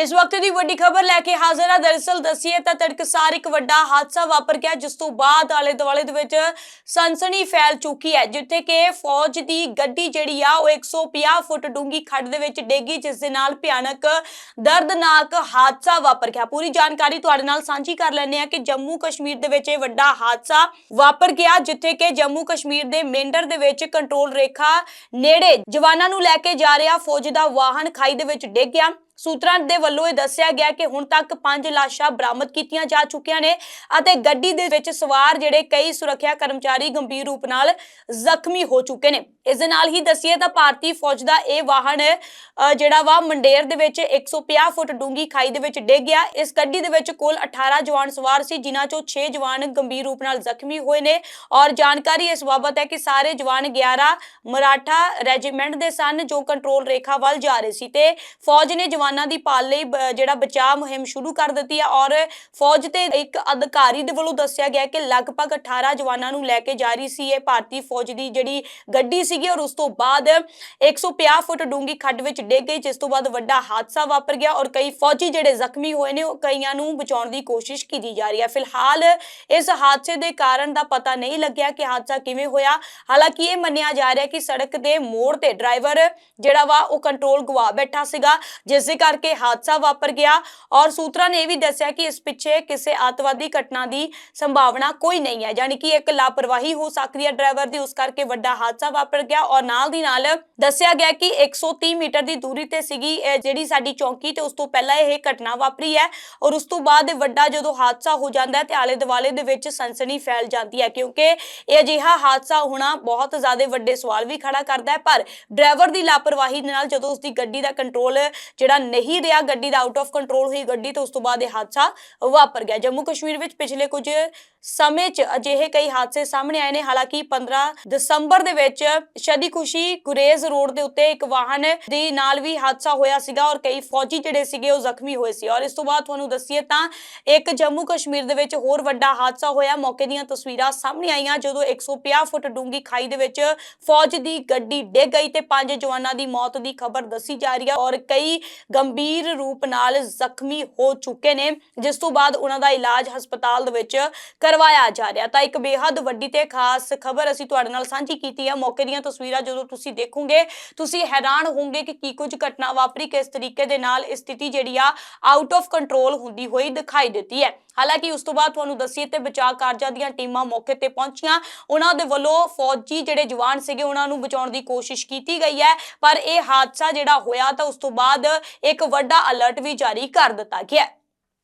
ਇਸ ਵਕਤ ਦੀ ਵੱਡੀ ਖਬਰ ਲੈ ਕੇ ਹਾਜ਼ਰ ਆ। ਦਰਅਸਲ ਦਸੀਏ ਤਾਂ ਤੜਕਸਾਰ ਇੱਕ ਵੱਡਾ ਹਾਦਸਾ ਵਾਪਰ ਗਿਆ, ਜਿਸ ਤੋਂ ਬਾਅਦ ਆਲੇ ਦੁਆਲੇ ਦੇ ਵਿੱਚ ਸਨਸਨੀ ਫੈਲ ਚੁੱਕੀ ਹੈ, ਜਿੱਥੇ ਕਿ ਫੌਜ ਦੀ ਗੱਡੀ ਜਿਹੜੀ ਆ, ਉਹ 150 ਫੁੱਟ ਡੂੰਗੀ ਖੱਡ ਦੇ ਵਿੱਚ ਡੇਗੀ, ਜਿਸ ਦੇ ਨਾਲ ਭਿਆਨਕ, ਦਰਦਨਾਕ ਹਾਦਸਾ ਵਾਪਰ ਗਿਆ। ਪੂਰੀ ਜਾਣਕਾਰੀ ਤੁਹਾਡੇ ਨਾਲ ਸਾਂਝੀ ਕਰ ਲੈਣੇ ਆ ਕਿ ਜੰਮੂ ਕਸ਼ਮੀਰ ਦੇ ਵਿੱਚ ਇਹ ਵੱਡਾ ਹਾਦਸਾ ਵਾਪਰ ਗਿਆ, ਜਿੱਥੇ ਕਿ ਜੰਮੂ ਕਸ਼ਮੀਰ ਦੇ ਮੇਂਡਰ ਦੇ ਵਿੱਚ ਕੰਟਰੋਲ ਰੇਖਾ ਨੇੜੇ ਜਵਾਨਾਂ ਨੂੰ ਲੈ ਕੇ ਜਾ ਰਿਹਾ ਫੌਜ ਦਾ ਵਾਹਨ ਖਾਈ ਦੇ ਵਿੱਚ ਡਿੱਗ ਗਿਆ। ਸੂਤਰਾਂ ਦੇ ਵੱਲੋਂ ਇਹ ਦੱਸਿਆ ਗਿਆ ਕਿ ਹੁਣ ਤੱਕ ਪੰਜ ਲਾਸ਼ਾਂ ਬਰਾਮਦ ਕੀਤੀਆਂ ਜਾ ਚੁੱਕੀਆਂ ਨੇ ਅਤੇ ਗੱਡੀ ਦੇ ਵਿੱਚ ਸਵਾਰ ਜਿਹੜੇ ਕਈ ਸੁਰੱਖਿਆ ਕਰਮਚਾਰੀ ਗੰਭੀਰ ਰੂਪ ਨਾਲ ਜ਼ਖਮੀ ਹੋ ਚੁੱਕੇ ਨੇ। ਇਸ ਦੇ ਨਾਲ ਹੀ ਦਸੀਏ ਤਾਂ ਭਾਰਤੀ ਫੌਜ ਦਾ ਇਹ ਵਾਹਨ ਜਿਹੜਾ ਵਾ ਮੰਡੇਰ ਦੇ ਵਿੱਚ 150 ਫੁੱਟ ਡੂੰਗੀ ਖਾਈ ਦੇ ਵਿੱਚ ਡਿੱਗ ਗਿਆ। ਇਸ ਗੱਡੀ ਦੇ ਵਿੱਚ ਕੁੱਲ 18 ਜਵਾਨ ਸਵਾਰ ਸੀ, ਜਿਨ੍ਹਾਂ ਚੋਂ 6 ਜਵਾਨ ਗੰਭੀਰ ਰੂਪ ਨਾਲ ਜ਼ਖਮੀ ਹੋਏ ਨੇ ਔਰ ਜਾਣਕਾਰੀ ਇਸ ਬਾਬਤ ਹੈ ਕਿ ਸਾਰੇ ਜਵਾਨ 11 ਮਰਾਠਾ ਰੈਜੀਮੈਂਟ ਦੇ ਸਨ ਜੋ ਕੰਟਰੋਲ ਰੇਖਾ ਵੱਲ ਜਾ ਰਹੇ ਸੀ ਤੇ ਫੌਜ ਨੇ ਜਵਾਨਾਂ ਦੀ ਪਾਲ ਲਈ ਜਿਹੜਾ ਬਚਾਅ ਮੁਹਿੰਮ ਸ਼ੁਰੂ ਕਰ ਦਿੱਤੀ ਹੈ ਔਰ ਫੌਜ ਤੇ ਇੱਕ ਅਧਿਕਾਰੀ ਦੇ ਵੱਲੋਂ ਦੱਸਿਆ ਗਿਆ ਕਿ ਲਗਭਗ 18 ਜਵਾਨਾਂ ਨੂੰ ਲੈ ਕੇ ਜਾ ਰਹੀ ਸੀ ਇਹ ਭਾਰਤੀ ਫੌਜ ਦੀ ਜਿਹੜੀ ਗੱਡੀ ਸੀ ਸੀਗੀ ਔਰ ਉਸ ਤੋਂ ਬਾਅਦ 150 ਫੁੱਟ ਡੂੰਗੀ ਖੱਡ ਵਿੱਚ ਡਿੱਗ ਗਈ, ਜਿਸ ਤੋਂ ਬਾਅਦ ਵੱਡਾ ਹਾਦਸਾ ਵਾਪਰ ਗਿਆ ਔਰ ਕਈ ਫੌਜੀ ਜਿਹੜੇ ਜ਼ਖਮੀ ਹੋਏ ਨੇ ਉਹ ਕਈਆਂ ਨੂੰ ਬਚਾਉਣ ਦੀ ਕੋਸ਼ਿਸ਼ ਕੀਤੀ ਜਾ ਰਹੀ ਹੈ। ਫਿਲਹਾਲ ਇਸ ਹਾਦਸੇ ਦੇ ਕਾਰਨ ਦਾ ਪਤਾ ਨਹੀਂ ਲੱਗਿਆ ਕਿ ਹਾਦਸਾ ਕਿਵੇਂ ਹੋਇਆ। ਹਾਲਾਂਕਿ ਇਹ ਮੰਨਿਆ ਜਾ ਰਿਹਾ ਕਿ ਸੜਕ ਦੇ ਮੋੜ ਤੇ ਡਰਾਈਵਰ ਜਿਹੜਾ ਵਾ ਉਹ ਕੰਟਰੋਲ ਗਵਾ ਬੈਠਾ ਸੀਗਾ, ਜਿਸ ਦੇ ਕਰਕੇ ਹਾਦਸਾ ਵਾਪਰ ਗਿਆ ਔਰ ਸੂਤਰਾਂ ਨੇ ਇਹ ਵੀ ਦੱਸਿਆ ਕਿ ਇਸ ਪਿੱਛੇ ਕਿਸੇ ਆਤਵਾਦੀ ਘਟਨਾ ਦੀ ਸੰਭਾਵਨਾ ਕੋਈ ਨਹੀਂ ਹੈ ਯਾਨੀ ਕਿ ਇੱਕ ਲਾਪਰਵਾਹੀ ਹੋ ਸਕਦੀ ਹੈ ਡਰਾਈਵਰ ਦੀ, ਉਸ ਕਰਕੇ ਵੱਡਾ ਹਾਦਸਾ ਵਾਪਰ ਗਿਆ ਔਰ ਨਾਲ ਦੀ ਨਾਲ ਦੱਸਿਆ ਗਿਆ ਕਿ 130 ਮੀਟਰ ਦੀ ਦੂਰੀ ਤੇ ਸੀਗੀ ਜਿਹੜੀ ਸਾਡੀ ਚੌਂਕੀ ਤੇ ਉਸ ਤੋਂ ਪਹਿਲਾਂ ਇਹ ਘਟਨਾ ਵਾਪਰੀ ਹੈ ਔਰ ਉਸ ਤੋਂ ਬਾਅਦ ਵੱਡਾ ਜਦੋਂ ਹਾਦਸਾ ਹੋ ਜਾਂਦਾ ਹੈ ਤੇ ਆਲੇ ਦੁਆਲੇ ਦੇ ਵਿੱਚ ਸਨਸਨੀ ਫੈਲ ਜਾਂਦੀ ਹੈ ਕਿਉਂਕਿ ਇਹ ਅਜਿਹਾ ਹਾਦਸਾ ਹੋਣਾ ਬਹੁਤ ਜ਼ਿਆਦਾ ਵੱਡੇ ਸਵਾਲ ਵੀ ਖੜਾ ਕਰਦਾ ਹੈ, ਪਰ ਡਰਾਈਵਰ ਦੀ ਲਾਪਰਵਾਹੀ ਨਾਲ ਜਦੋਂ ਉਸ ਦੀ ਗੱਡੀ ਦਾ ਕੰਟਰੋਲ ਜਿਹੜਾ ਨਹੀਂ ਰਿਹਾ, ਗੱਡੀ ਦਾ ਆਊਟ ਆਫ ਕੰਟਰੋਲ ਹੋਈ ਗੱਡੀ ਤੇ ਉਸ ਤੋਂ ਬਾਅਦ ਇਹ ਹਾਦਸਾ ਵਾਪਰ ਗਿਆ। ਜੰਮੂ ਕਸ਼ਮੀਰ ਵਿੱਚ ਪਿਛਲੇ ਕੁਝ ਸਮੇਂ 'ਚ ਅਜਿਹੇ ਕਈ ਹਾਦਸੇ ਸਾਹਮਣੇ ਆਏ ਨੇ, ਹਾਲਾਂਕਿ 15 ਦਸੰਬਰ ਦੇ ਵਿੱਚ ਸ਼ਦੀ ਖੁਸ਼ੀ ਗੁਰੇਜ਼ ਰੋਡ ਦੇ ਉੱਤੇ ਇੱਕ ਵਾਹਨ ਦੇ ਨਾਲ ਵੀ ਹਾਦਸਾ ਹੋਇਆ ਸੀਗਾ ਔਰ ਕਈ ਫੌਜੀ ਜਿਹੜੇ ਸੀਗੇ ਉਹ ਜ਼ਖਮੀ ਹੋਏ ਸੀ। ਔਰ ਇਸ ਤੋਂ ਬਾਅਦ ਤੁਹਾਨੂੰ ਦੱਸੀਏ ਤਾਂ ਇੱਕ ਜੰਮੂ ਕਸ਼ਮੀਰ ਦੇ ਵਿੱਚ ਹੋਰ ਵੱਡਾ ਹਾਦਸਾ ਹੋਇਆ। ਮੌਕੇ ਦੀਆਂ ਤਸਵੀਰਾਂ ਸਾਹਮਣੇ ਆਈਆਂ, ਜਦੋਂ 150 ਫੁੱਟ ਡੂੰਗੀ ਖਾਈ ਦੇ ਵਿੱਚ ਫੌਜ ਦੀ ਗੱਡੀ ਡਿੱਗ ਗਈ ਤੇ ਪੰਜ ਜਵਾਨਾਂ ਦੀ ਮੌਤ ਦੀ ਖਬਰ ਦੱਸੀ ਜਾ ਰਹੀ ਹੈ ਔਰ ਕਈ ਗੰਭੀਰ ਰੂਪ ਨਾਲ ਜ਼ਖਮੀ ਹੋ ਚੁੱਕੇ ਨੇ, ਜਿਸ ਤੋਂ ਬਾਅਦ ਉਹਨਾਂ ਦਾ ਇਲਾਜ ਹਸਪਤਾਲ ਦੇ ਵਿੱਚ ਕਰਵਾਇਆ ਜਾ ਰਿਹਾ। ਤਾਂ ਇੱਕ ਬੇਹੱਦ ਵੱਡੀ ਤੇ ਖਾਸ ਖਬਰ ਅਸੀਂ ਤੁਹਾਡੇ ਨਾਲ ਸਾਂਝੀ ਕੀਤੀ ਹੈ। ਮੌਕੇ ਦੀਆਂ ਤਸਵੀਰਾਂ ਜਦੋਂ ਤੁਸੀਂ ਦੇਖੋਗੇ, ਤੁਸੀਂ ਹੈਰਾਨ ਹੋਵੋਗੇ ਕਿ ਕੀ ਕੁਝ ਘਟਨਾ ਵਾਪਰੀ, ਕਿਸ ਤਰੀਕੇ ਦੇ ਨਾਲ ਸਥਿਤੀ ਜਿਹੜੀ ਆ ਆਊਟ ਆਫ ਕੰਟਰੋਲ ਹੁੰਦੀ ਹੋਈ ਦਿਖਾਈ ਦਿੱਤੀ ਹੈ। ਹਾਲਾਂਕਿ ਉਸ ਤੋਂ ਬਾਅਦ ਤੁਹਾਨੂੰ ਦੱਸੀਏ ਤੇ ਬਚਾਅ ਕਾਰਜਾਂ ਦੀਆਂ ਟੀਮਾਂ ਮੌਕੇ ਤੇ ਪਹੁੰਚੀਆਂ। ਉਹਨਾਂ ਦੇ ਵੱਲੋਂ ਫੌਜੀ ਜਿਹੜੇ ਜਵਾਨ ਸੀਗੇ, ਉਹਨਾਂ ਨੂੰ ਬਚਾਉਣ ਦੀ ਕੋਸ਼ਿਸ਼ ਕੀਤੀ ਗਈ ਹੈ। ਪਰ ਇਹ ਹਾਦਸਾ ਜਿਹੜਾ ਹੋਇਆ ਤਾਂ ਉਸ ਤੋਂ ਬਾਅਦ ਇੱਕ ਵੱਡਾ ਅਲਰਟ ਵੀ ਜਾਰੀ ਕਰ ਦਿੱਤਾ ਗਿਆ